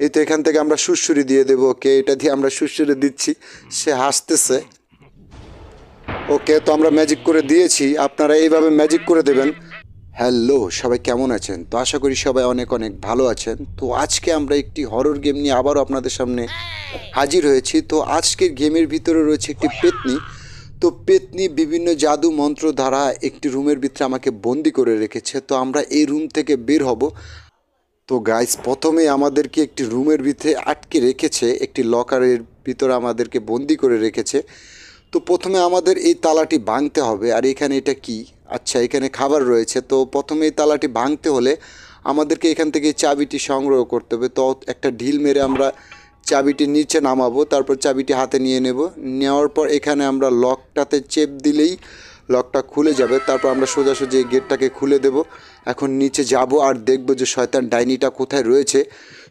এই তো এখান থেকে আমরা সুরসুরি দিয়ে দেবো, ওকে? এটা দিয়ে আমরা সুরসুরি দিচ্ছি। সে হাসতেছে। ওকে, তো আমরা ম্যাজিক করে দিয়েছি। আপনারা এইভাবে ম্যাজিক করে দেবেন। হ্যালো সবাই কেমন আছেন? তো আশা করি সবাই অনেক অনেক ভালো আছেন। তো আজকে আমরা একটি হরর গেম নিয়ে আবারও আপনাদের সামনে হাজির হয়েছি। তো আজকের গেমের ভিতরে রয়েছে একটি পেতনি। তো পেতনি বিভিন্ন জাদু মন্ত্র দ্বারা একটি রুমের ভিতরে আমাকে বন্দি করে রেখেছে। তো আমরা এই রুম থেকে বের হব। তো গাইস প্রথমে আমাদেরকে একটি রুমের ভিতরে আটকে রেখেছে, একটি লকারের ভিতরে আমাদেরকে বন্দি করে রেখেছে। তো প্রথমে আমাদের এই তালাটি ভাঙতে হবে, আর এখানে এটা কি? আচ্ছা এখানে খাবার রয়েছে, তো প্রথমে এই তালাটি ভাঙতে হলে আমাদেরকে এখান থেকে চাবিটি সংগ্রহ করতে হবে। তো একটা ঢিল মেরে আমরা চাবিটি নিচে নামাবো, তারপর চাবিটি হাতে নিয়ে নেব। নেওয়ার পর এখানে আমরা লকটাতে চেপ দিলেই লকটা খুলে যাবে, তারপর আমরা সোজাসুজি এই গেটটাকে খুলে দেব। এখন নিচে যাব আর দেখব যে শয়তান ডাইনিটা কোথায় রয়েছে।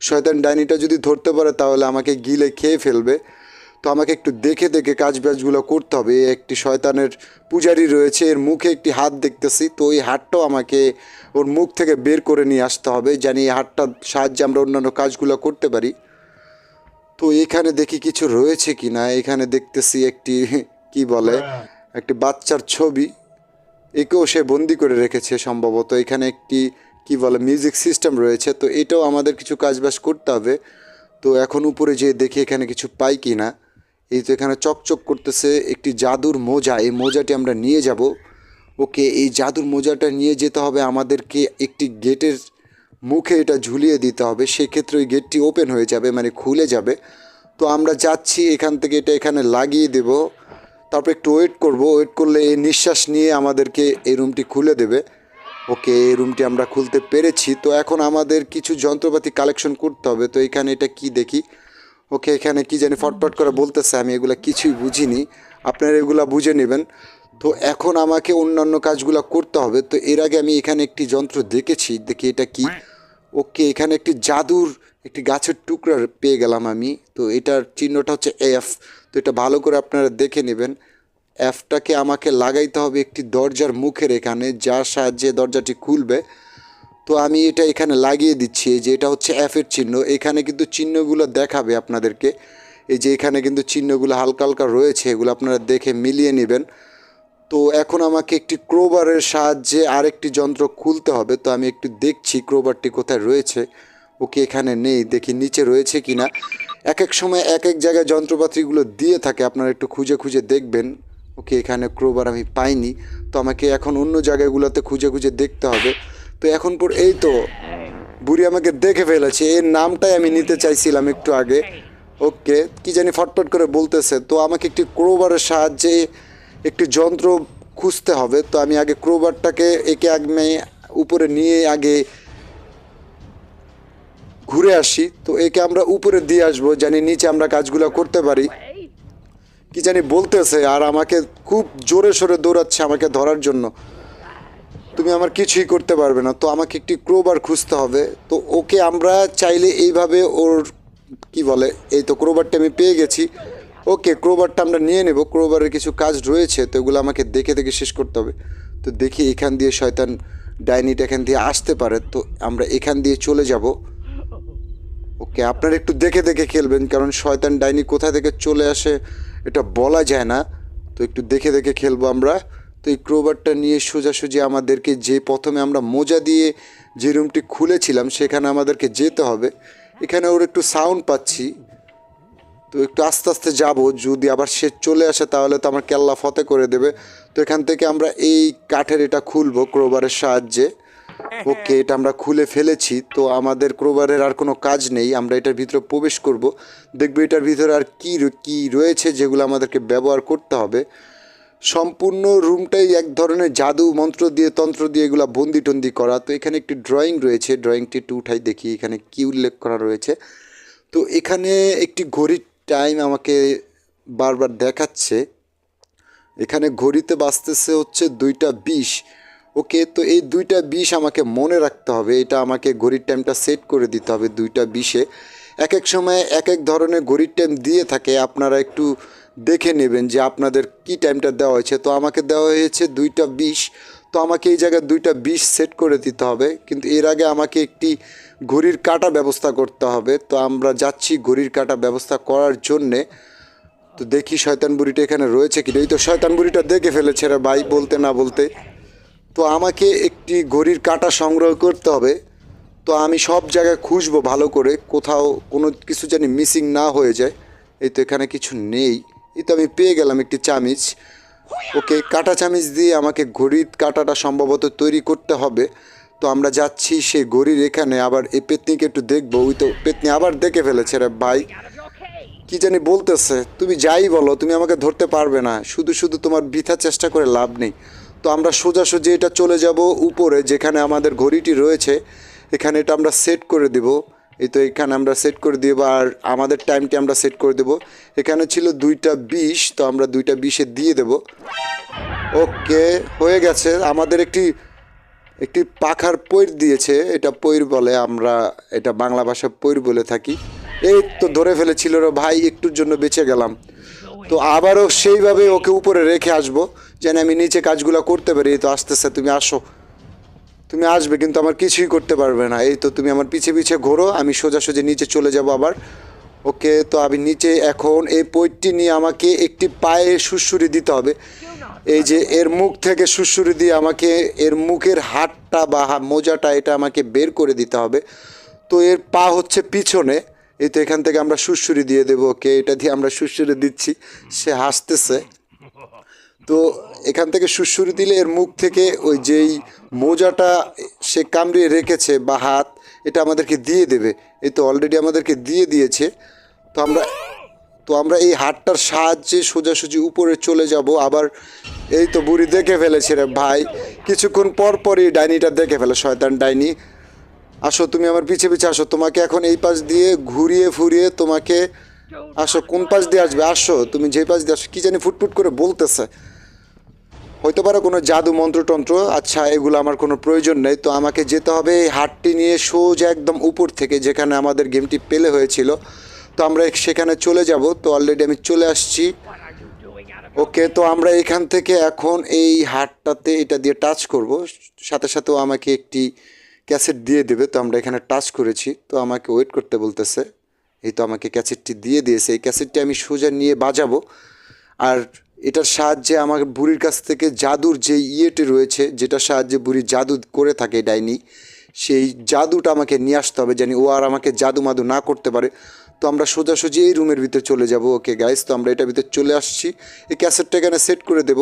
শয়তান ডাইনিটা যদি ধরতে পারে তাহলে আমাকে গিলে খেয়ে ফেলবে। তো আমাকে একটু দেখে দেখে কাজ বাজগুলো করতে হবে। একটি শয়তানের পূজারি রয়েছে, এর মুখে একটি হাত দেখতেছি। তো এই হাতটাও আমাকে ওর মুখ থেকে বের করে নিয়ে আসতে হবে। জানি এই হাতটার সাহায্যে আমরা অন্যান্য কাজগুলো করতে পারি। তো এখানে দেখি কিছু রয়েছে কি না এখানে দেখতেছি একটি, কি বলে? একটি বাচ্চার ছবি, একেও সে বন্দি করে রেখেছে সম্ভবত। এখানে একটি, কি বলে মিউজিক সিস্টেম রয়েছে। তো এটাও আমাদের কিছু কাজবাজ করতে হবে। তো এখন উপরে যেয়ে দেখি এখানে কিছু পাই কি না এই তো এখানে চকচক করতেছে একটি জাদুর মোজা। এই মোজাটি আমরা নিয়ে যাব। ওকে, এই জাদুর মোজাটা নিয়ে যেতে হবে আমাদেরকে একটি গেটের মুখে এটা ঝুলিয়ে দিতে হবে। সেক্ষেত্রে ওই গেটটি ওপেন হয়ে যাবে মানে খুলে যাবে। তো আমরা যাচ্ছি, এখান থেকে এটা এখানে লাগিয়ে দেব। তারপর একটু ওয়েট করব ওয়েট করলে এই নিঃশ্বাস নিয়ে আমাদেরকে এই রুমটি খুলে দেবে। ওকে, এই রুমটি আমরা খুলতে পেরেছি। তো এখন আমাদের কিছু যন্ত্রপাতি কালেকশন করতে হবে। তো এখানে এটা কি দেখি? ওকে, এখানে কি জানি ফটফট করে বলতেছে, আমি এগুলা কিছুই বুঝিনি। আপনারা এগুলা বুঝে নেবেন। তো এখন আমাকে অন্যান্য কাজগুলো করতে হবে। তো এর আগে আমি এখানে একটি যন্ত্র দেখেছি। দেখি এটা কি? ওকে, এখানে একটি জাদুর একটি গাছের টুকরা পেয়ে গেলাম আমি। তো এটার চিহ্নটা হচ্ছে এফ তো এটা ভালো করে আপনারা দেখে নেবেন। এফটাকে আমাকে লাগাইতে হবে একটি দরজার মুখের এখানে, যার সাহায্যে দরজাটি খুলবে। তো আমি এটা এখানে লাগিয়ে দিচ্ছি যে এটা হচ্ছে এফের চিহ্ন। এখানে কিন্তু চিহ্নগুলো দেখাবে আপনাদেরকে। এই যে এখানে কিন্তু চিহ্নগুলো হালকা হালকা রয়েছে, এগুলো আপনারা দেখে মিলিয়ে নেবেন। তো এখন আমাকে একটি ক্রোবারের সাহায্যে আরেকটি যন্ত্র খুলতে হবে। তো আমি একটু দেখছি ক্রোবারটি কোথায় রয়েছে। ওকে এখানে নেই, দেখি নিচে রয়েছে কি না এক এক সময় এক এক জায়গায় যন্ত্রপাতিগুলো দিয়ে থাকে, আপনারা একটু খুঁজে খুঁজে দেখবেন। ওকে এখানে ক্রোবার আমি পাইনি, তো আমাকে এখন অন্য জায়গাগুলোতে খুঁজে খুঁজে দেখতে হবে। তো এখন পর এই তো, বুড়ি আমাকে দেখে ফেলেছে, এর নামটাই আমি নিতে চাইছিলাম একটু আগে। ওকে, কি জানি ফটফট করে বলতেছে, তো আমাকে একটি ক্রোবারের সাহায্যে একটি যন্ত্র খুঁজতে হবে। তো আমি আগে ক্রোবারটাকে একে আগে উপরে নিয়ে আগে ঘুরে আসি। তো একে আমরা উপরে দিয়ে আসব, জানি নিচে আমরা কাজগুলো করতে পারি। কি জানি বলতেছে আর আমাকে খুব জোরে সোরে দৌড়াচ্ছে আমাকে ধরার জন্য। তুমি আমার কিছুই করতে পারবে না, তো আমাকে একটি ক্রোবার খুঁজতে হবে। তো ওকে আমরা চাইলে এইভাবে ওর কি বলে, এই তো ক্রোবারটা আমি পেয়ে গেছি। ওকে ক্রোবারটা আমরা নিয়ে নেব ক্রোবারের কিছু কাজ রয়েছে, তো এগুলো আমাকে দেখে দেখে শেষ করতে হবে। তো দেখি এখান দিয়ে শয়তান ডাইনিটা এখান দিয়ে আসতে পারে, তো আমরা এখান দিয়ে চলে যাব। ওকে, আপনারা একটু দেখে দেখে খেলবেন, কারণ শয়তান ডাইনি কোথা থেকে চলে আসে এটা বলা যায় না। তো একটু দেখে দেখে খেলব আমরা। তো এই ক্রোবারটা নিয়ে সোজাসুজি আমাদেরকে যে প্রথমে আমরা মোজা দিয়ে যে রুমটি খুলেছিলাম, সেখানে আমাদেরকে যেতে হবে। এখানে ওর একটু সাউন্ড পাচ্ছি। তো একটু আস্তে আস্তে যাব, যদি আবার সে চলে আসে, তাহলে তো আমার কেল্লা ফতে করে দেবে। তো এখান থেকে আমরা এই কাঠের এটা খুলবো ক্রোবারের সাহায্যে। ওকে, এটা আমরা খুলে ফেলেছি, তো আমাদের ক্রোবারের আর কোনো কাজ নেই, আমরা এটার ভিতরে প্রবেশ করব। দেখব এটার ভিতরে আর কি কি রয়েছে যেগুলো আমাদেরকে ব্যবহার করতে হবে। সম্পূর্ণ রুমটাই এক ধরনের জাদু মন্ত্র দিয়ে, তন্ত্র দিয়ে এগুলো বন্দি টন্দি করা। তো এখানে একটি ড্রয়িং রয়েছে ড্রয়িংটি একটু উঠাই দেখি, এখানে কি উল্লেখ করা রয়েছে। তো এখানে একটি ঘড়ির টাইম আমাকে বারবার দেখাচ্ছে। এখানে ঘড়িতে বাঁচতেছে হচ্ছে দুইটা বিশ। ওকে, তো এই দুইটা বিষ আমাকে মনে রাখতে হবে। এটা আমাকে ঘড়ির টাইমটা সেট করে দিতে হবে দুইটা বিশে এক এক সময় এক এক ধরনের ঘড়ির টাইম দিয়ে থাকে। আপনারা একটু দেখে নেবেন যে আপনাদের কি টাইমটা দেওয়া হয়েছে। তো আমাকে দেওয়া হয়েছে দুইটা বিশ তো আমাকে এই জায়গায় দুইটা বিষ সেট করে দিতে হবে। কিন্তু এর আগে আমাকে একটি ঘড়ির কাটা ব্যবস্থা করতে হবে। তো আমরা যাচ্ছি ঘড়ির কাটা ব্যবস্থা করার জন্যে। তো দেখি শয়তান বুড়িটা এখানে রয়েছে কি এই তো শয়তান বুড়িটা দেখে ফেলেছে রে ভাই, বলতে না বলতে। তো আমাকে একটি ঘড়ির কাটা সংগ্রহ করতে হবে। তো আমি সব জায়গায় খুঁজবো ভালো করে, কোথাও কোনো কিছু জানি মিসিং না হয়ে যায়। এই তো এখানে কিছু নেই। এই তো আমি পেয়ে গেলাম একটি চামিচ। ওকে, কাটা চামিচ দিয়ে আমাকে ঘড়ির কাটাটা সম্ভবত তৈরি করতে হবে। তো আমরা যাচ্ছি সেই ঘড়ির এখানে, আবার এই পেতনিকে একটু দেখব। ওই তো পেতনি আবার দেখে ফেলেছে রে ভাই। কি জানি বলতেছে, তুমি যাই বলো, তুমি আমাকে ধরতে পারবে না। শুধু শুধু তোমার বৃথা চেষ্টা করে লাভ নেই। তো আমরা সোজাসুজি এটা চলে যাব উপরে, যেখানে আমাদের ঘড়িটি রয়েছে। এখানে এটা আমরা সেট করে দিব। এই তো এখানে আমরা সেট করে দিব আর আমাদের টাইমটি আমরা সেট করে দেব। এখানে ছিল দুইটা বিশ, তো আমরা দুইটা বিশে দিয়ে দেব। ওকে হয়ে গেছে। আমাদের একটি একটি পাখার পৈর দিয়েছে। এটা পৈর বলে আমরা, এটা বাংলা ভাষা পৈর বলে থাকি। এই তো ধরে ফেলেছিল রে ভাই, একটুর জন্য বেঁচে গেলাম। তো আবারও সেইভাবে ওকে উপরে রেখে আসব। যেন আমি নিচে কাজগুলো করতে পারি, এই তো আসতেছে, তুমি আসো। তুমি আসবে কিন্তু আমার কিছুই করতে পারবে না। এই তো তুমি আমার পিছে পিছে ঘোরো, আমি সোজাসুজি নিচে চলে যাব আবার। ওকে, তো আমি নিচে এখন এই পৈটটি নিয়ে আমাকে একটি পায়ে সুরসুরি দিতে হবে। এই যে এর মুখ থেকে সুরসুরি দিয়ে আমাকে এর মুখের হাতটা বা মোজাটা এটা আমাকে বের করে দিতে হবে। তো এর পা হচ্ছে পিছনে। এই তো এখান থেকে আমরা সুরসুরি দিয়ে দেবো। ওকে, এটা দিয়ে আমরা সুরসুরি দিচ্ছি। সে হাসতেছে। তো এখান থেকে সুরসুরি দিলে এর মুখ থেকে ওই যেই মোজাটা সে কামড়িয়ে রেখেছে বা হাত, এটা আমাদেরকে দিয়ে দেবে। এই তো অলরেডি আমাদেরকে দিয়ে দিয়েছে। তো আমরা তো আমরা এই হাতটার সাহায্যে সোজাসুজি উপরে চলে যাব। আবার এই তো বুড়ি দেখে ফেলেছে রে ভাই। কিছুক্ষণ পর পরই ডাইনিটা দেখে ফেলে, শয়তান ডাইনি। আসো, তুমি আমার পিছে পিছে আসো। তোমাকে এখন এই পাশ দিয়ে ঘুরিয়ে ফুরিয়ে তোমাকে, আসো, কোন পাশ দিয়ে আসবে? আসো, তুমি যে পাশ দিয়ে আসো, কী জানি ফুটফুট করে বলতেছে। হয়তো পারে কোনো জাদু মন্ত্রতন্ত্র আচ্ছা এগুলো আমার কোনো প্রয়োজন নেই, তো আমাকে যেতে হবে এই হাটটি নিয়ে সোজা একদম উপর থেকে যেখানে আমাদের গেমটি পেলে হয়েছিল। তো আমরা সেখানে চলে যাব, তো অলরেডি আমি চলে আসছি। ওকে, তো আমরা এখান থেকে এখন এই হাটটাতে এটা দিয়ে টাচ করব, সাথে সাথেও আমাকে একটি ক্যাসেট দিয়ে দেবে, তো আমরা এখানে টাচ করেছি। তো আমাকে ওয়েট করতে বলতেছে, এই তো আমাকে ক্যাসেটটি দিয়ে দিয়েছে, এই ক্যাসেটটি আমি সোজা নিয়ে বাজাবো। আর এটার সাহায্যে আমার বুড়ির কাছ থেকে জাদুর যে ইয়েটি রয়েছে, যেটার সাহায্যে বুড়ি জাদু করে থাকে ডাইনি, সেই জাদুটা আমাকে নিয়ে আসতে হবে, জানি ও আর আমাকে জাদু মাদু না করতে পারে। তো আমরা সোজাসুজি এই রুমের ভিতরে চলে যাব। ওকে গাইস তো আমরা এটার ভিতরে চলে আসছি। এই ক্যাসেটটা এখানে সেট করে দেব।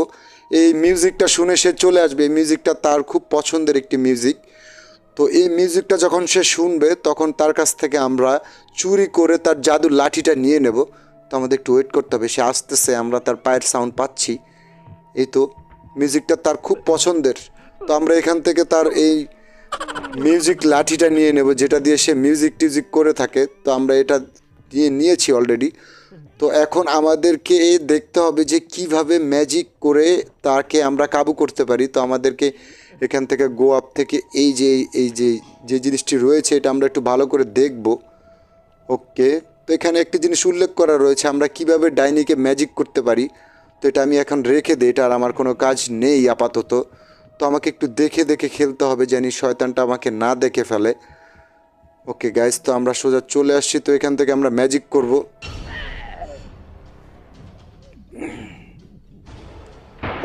এই মিউজিকটা শুনে সে চলে আসবে। এই মিউজিকটা তার খুব পছন্দের একটি মিউজিক তো এই মিউজিকটা যখন সে শুনবে, তখন তার কাছ থেকে আমরা চুরি করে তার জাদুর লাঠিটা নিয়ে নেব। তো আমাদের একটু ওয়েট করতে হবে। সে আসতেছে, আমরা তার পায়ের সাউন্ড পাচ্ছি। এই তো মিউজিকটা তার খুব পছন্দের। তো আমরা এখান থেকে তার এই মিউজিক লাঠিটা নিয়ে নেব, যেটা দিয়ে সে মিউজিক টিউজিক করে থাকে। তো আমরা এটা দিয়ে নিয়েছি অলরেডি তো এখন আমাদেরকে দেখতে হবে যে কীভাবে ম্যাজিক করে তাকে আমরা কাবু করতে পারি। তো আমাদেরকে এখান থেকে গো আপ থেকে এই যে এই যে যে জিনিসটি রয়েছে, এটা আমরা একটু ভালো করে দেখব। ওকে তো এখানে একটি জিনিস উল্লেখ করা রয়েছে, আমরা কীভাবে ডাইনিকে ম্যাজিক করতে পারি? তো এটা আমি এখন রেখে দিই, এটা আর আমার কোনো কাজ নেই আপাতত। তো আমাকে একটু দেখে দেখে খেলতে হবে জানি শয়তানটা আমাকে না দেখে ফেলে। ওকে গাইজ তো আমরা সোজা চলে আসছি, তো এখান থেকে আমরা ম্যাজিক করব।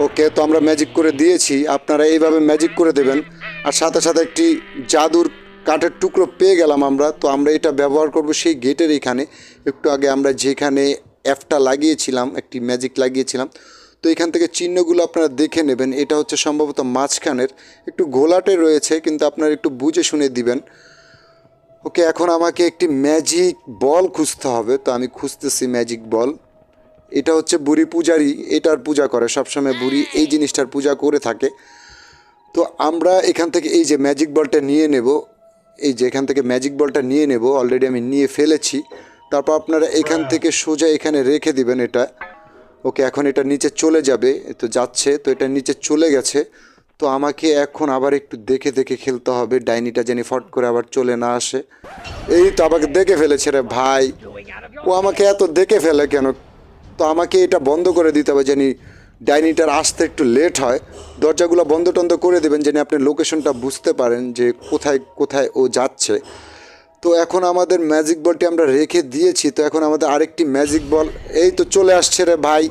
ওকে তো আমরা ম্যাজিক করে দিয়েছি, আপনারা এইভাবে ম্যাজিক করে দেবেন। আর সাথে সাথে একটি জাদুর কাঠের টুকরো পেয়ে গেলাম আমরা, তো আমরা এটা ব্যবহার করব সেই গেটের এখানে। একটু আগে আমরা যেখানে অ্যাপটা লাগিয়েছিলাম, একটি ম্যাজিক লাগিয়েছিলাম, তো এখান থেকে চিহ্নগুলো আপনারা দেখে নেবেন। এটা হচ্ছে সম্ভবত মাঝখানের, একটু ঘোলাটে রয়েছে, কিন্তু আপনারা একটু বুঝে শুনে দিবেন। ওকে, এখন আমাকে একটি ম্যাজিক বল খুঁজতে হবে, তো আমি খুঁজতেছি ম্যাজিক বল এটা হচ্ছে বুড়ি পূজারি, এটার পূজা করে, সবসময় বুড়ি এই জিনিসটার পূজা করে থাকে। তো আমরা এখান থেকে এই যে ম্যাজিক বলটা নিয়ে নেব এই যে এখান থেকে ম্যাজিক বলটা নিয়ে নেব অলরেডি আমি নিয়ে ফেলেছি। তারপর আপনারা এখান থেকে সোজা এখানে রেখে দিবেন এটা। ওকে, এখন এটা নিচে চলে যাবে তো যাচ্ছে, তো এটা নিচে চলে গেছে। তো আমাকে এখন আবার একটু দেখে দেখে খেলতে হবে, ডাইনিটা যেন ফট করে আবার চলে না আসে। এই তো আমাকে দেখে ফেলেছে রে ভাই। ও আমাকে এত দেখে ফেলে কেন? তো আমাকে এটা বন্ধ করে দিতে হবে জানি ডাইনিটার আসতে একটু লেট হয়, দরজাগুলো বন্ধ টন্ধ করে দেবেন যেন আপনি লোকেশনটা বুঝতে পারেন যে কোথায় কোথায় ও যাচ্ছে। তো এখন আমাদের ম্যাজিক বলটি আমরা রেখে দিয়েছি, তো এখন আমাদের আরেকটি ম্যাজিক বল। এই তো চলে আসছে রে ভাই।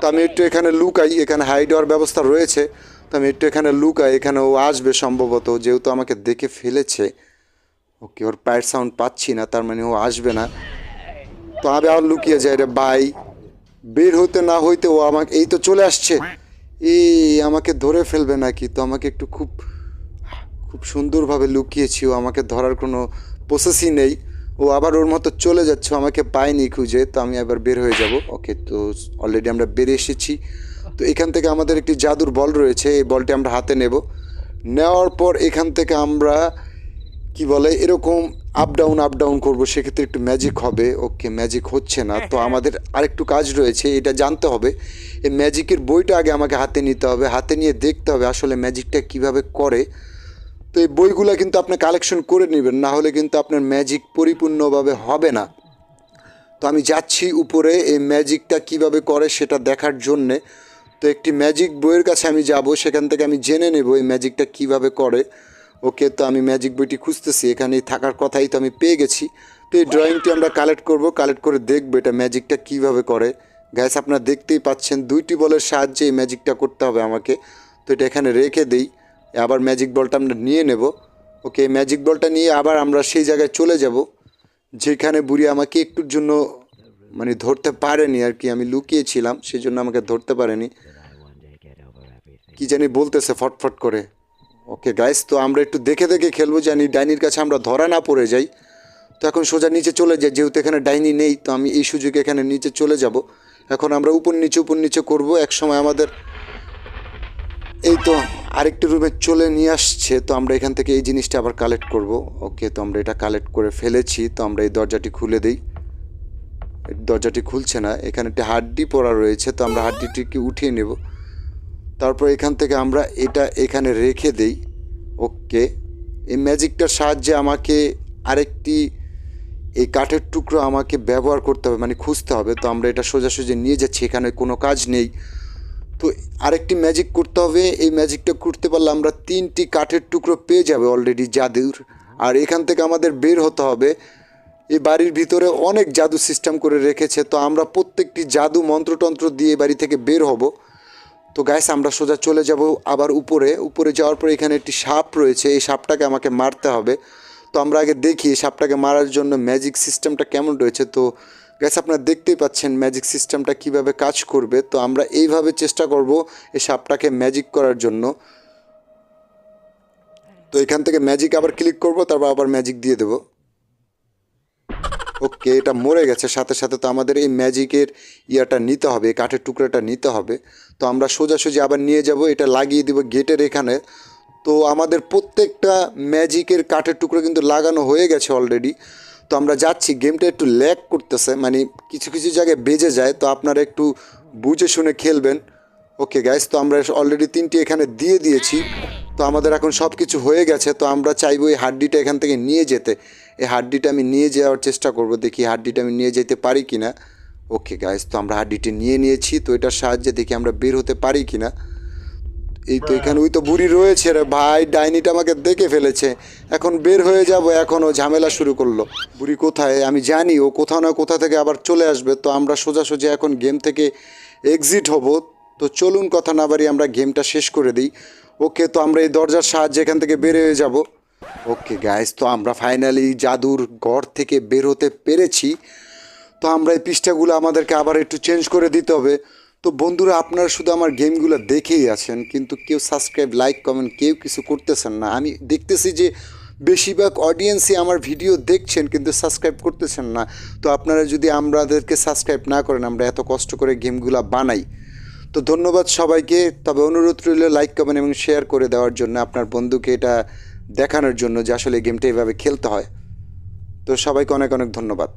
তো আমি একটু এখানে লুকাই, এখানে হাইড হওয়ার ব্যবস্থা রয়েছে। তো আমি একটু এখানে লুকাই, এখানে ও আসবে সম্ভবত, যেহেতু আমাকে দেখে ফেলেছে। ওকে, ওর পায়ের সাউন্ড পাচ্ছি না, তার মানে ও আসবে না। তো আমি আবার লুকিয়ে যাই রে ভাই। বের হতে না হইতে ও আমাকে এই তো চলে আসছে। এই আমাকে ধরে ফেলবে নাকি? তো আমাকে একটু খুব খুব সুন্দরভাবে লুকিয়েছি। ও আমাকে ধরার কোনো প্রসেসই নেই। ও আবার ওর মতো চলে যাচ্ছে। আমাকে পায়নি খুঁজে। তো আমি আবার বের হয়ে যাব। ওকে, তো অলরেডি আমরা বের এসেছি। তো এখান থেকে আমাদের একটি জাদুর বল রয়েছে। এই বলটি আমরা হাতে নেব। নেওয়ার পর এখান থেকে আমরা কি বলে? এরকম আপ ডাউন আপ ডাউন করব সেক্ষেত্রে একটু ম্যাজিক হবে। ওকে ম্যাজিক হচ্ছে না। তো আমাদের আরেকটু কাজ রয়েছে এটা জানতে হবে। এই ম্যাজিকের বইটা আগে আমাকে হাতে নিতে হবে হাতে নিয়ে দেখতে হবে আসলে ম্যাজিকটা কীভাবে করে। তো এই বইগুলো কিন্তু আপনি কালেকশন করে নেবেন না হলে কিন্তু আপনার ম্যাজিক পরিপূর্ণভাবে হবে না। তো আমি যাচ্ছি উপরে এই ম্যাজিকটা কীভাবে করে সেটা দেখার জন্যে। তো একটি ম্যাজিক বইয়ের কাছে আমি যাব সেখান থেকে আমি জেনে নেব এই ম্যাজিকটা কীভাবে করে। ওকে তো আমি ম্যাজিক বইটি খুঁজতেছি এখানে থাকার কথাই তো আমি পেয়ে গেছি। তো এই ড্রয়িংটি আমরা কালেক্ট করব কালেক্ট করে দেখব এটা ম্যাজিকটা কীভাবে করে। গ্যাস আপনারা দেখতেই পাচ্ছেন, দুইটি বলের সাহায্যে এই ম্যাজিকটা করতে হবে আমাকে। তো এটা এখানে রেখে দিই, আবার ম্যাজিক বলটা আমরা নিয়ে নেব। ওকে ম্যাজিক বলটা নিয়ে আবার আমরা সেই জায়গায় চলে যাব, যেখানে বুড়ি আমাকে একটুর জন্য মানে ধরতে পারেনি আর কি, আমি লুকিয়েছিলাম সেই জন্য আমাকে ধরতে পারেনি। কি জানি বলতেছে ফটফট করে। ওকে গাইস তো আমরা একটু দেখে দেখে খেলব, জানি ডাইনির কাছে আমরা ধরা না পড়ে যাই। তো এখন সোজা নিচে চলে যাই, যেহেতু এখানে ডাইনি নেই, তো আমি এই সুযোগে এখানে নিচে চলে যাব। এখন আমরা উপর নিচে উপর নিচে করব, এক সময় আমাদের এই তো আরেকটি রুমে চলে নিয়ে আসছে, তো আমরা এখান থেকে এই জিনিসটা আবার কালেক্ট করব। ওকে তো আমরা এটা কালেক্ট করে ফেলেছি, তো আমরা এই দরজাটি খুলে দিই। দরজাটি খুলছে না, এখানে একটি হাড্ডি পড়া রয়েছে, তো আমরা হাড্ডিটিকে উঠিয়ে নেব। তারপর এখান থেকে আমরা এটা এখানে রেখে দেই। ওকে। এই ম্যাজিকটার সাহায্যে আমাকে আরেকটি, এই কাঠের টুকরো আমাকে ব্যবহার করতে হবে মানে খুঁজতে হবে। তো আমরা এটা সোজাসুজি নিয়ে যাচ্ছি, এখানে কোনো কাজ নেই। তো আরেকটি ম্যাজিক করতে হবে। এই ম্যাজিকটা করতে পারলে আমরা তিনটি কাঠের টুকরো পেয়ে যাবে অলরেডি জাদুর। আর এখান থেকে আমাদের বের হতে হবে। এই বাড়ির ভিতরে অনেক জাদু সিস্টেম করে রেখেছে। তো আমরা প্রত্যেকটি জাদু মন্ত্রতন্ত্র দিয়ে বাড়ি থেকে বের হব। তো গ্যাস আমরা সোজা চলে যাব আবার উপরে। উপরে যাওয়ার পর এখানে একটি সাপ রয়েছে। এই সাপটাকে আমাকে মারতে হবে। তো আমরা আগে দেখি সাপটাকে মারার জন্য ম্যাজিক সিস্টেমটা কেমন রয়েছে। তো গ্যাস আপনারা দেখতেই পাচ্ছেন ম্যাজিক সিস্টেমটা কীভাবে কাজ করবে। তো আমরা এইভাবে চেষ্টা করব এই সাপটাকে ম্যাজিক করার জন্য। তো এখান থেকে ম্যাজিক আবার ক্লিক করব, তারপর আবার ম্যাজিক দিয়ে দেবো। ওকে এটা মরে গেছে। সাথে সাথে তো আমাদের এই ম্যাজিকের ইয়াটা নিতে হবে কাঠের টুকরোটা নিতে হবে। তো আমরা সোজাসুজি আবার নিয়ে যাব, এটা লাগিয়ে দিব গেটের এখানে। তো আমাদের প্রত্যেকটা ম্যাজিকের কাঠের টুকরো কিন্তু লাগানো হয়ে গেছে অলরেডি তো আমরা যাচ্ছি, গেমটা একটু ল্যাক করতেছে মানে কিছু কিছু জায়গায় বেজে যায়, তো আপনারা একটু বুঝে শুনে খেলবেন। ওকে গ্যাস তো আমরা অলরেডি তিনটি এখানে দিয়ে দিয়েছি। তো আমাদের এখন সব কিছু হয়ে গেছে, তো আমরা চাইব এই হাড্ডিটা এখান থেকে নিয়ে যেতে। এই হাড্ডিটা আমি নিয়ে যাওয়ার চেষ্টা করব, দেখি হাড্ডিটা আমি নিয়ে যেতে পারি কি না ওকে গাইস তো আমরা হাড্ডিটি নিয়ে নিয়েছি তো এটার সাহায্যে দেখি আমরা বের হতে পারি কি না এই তো এখানে ওই তো বুড়ি রয়েছে রে ভাই ডাইনিটা আমাকে দেখে ফেলেছে। এখন বের হয়ে যাব এখন ও ঝামেলা শুরু করল। বুড়ি কোথায়? আমি জানি ও কোথাও না কোথা থেকে আবার চলে আসবে তো আমরা সোজাসুজি এখন গেম থেকে এক্সিট হব। তো চলুন কথা না বাড়ি আমরা গেমটা শেষ করে দিই। ওকে তো আমরা এই দরজার সাহায্যে এখান থেকে বের হয়ে যাব। ওকে গাইস তো আমরা ফাইনালি জাদুর ঘর থেকে বের হতে পেরেছি। তো আমরা এই পৃষ্ঠাগুলো আমাদেরকে আবার একটু চেঞ্জ করে দিতে হবে। তো বন্ধুরা, আপনারা শুধু আমার গেমগুলো দেখেই আছেন, কিন্তু কেউ সাবস্ক্রাইব লাইক কমেন্ট কেউ কিছু করতেছেন না। আমি দেখতেছি যে বেশিরভাগ অডিয়েন্সই আমার ভিডিও দেখছেন, কিন্তু সাবস্ক্রাইব করতেছেন না। তো আপনারা যদি আমাদেরকে সাবস্ক্রাইব না করেন, আমরা এত কষ্ট করে গেমগুলো বানাই। তো ধন্যবাদ সবাইকে। তবে অনুরোধ রইল লাইক কমেন্ট এবং শেয়ার করে দেওয়ার জন্য আপনার বন্ধুকে এটা দেখানোর জন্য যে আসলে গেমটা এভাবে খেলতে হয়। তো সবাইকে অনেক অনেক ধন্যবাদ।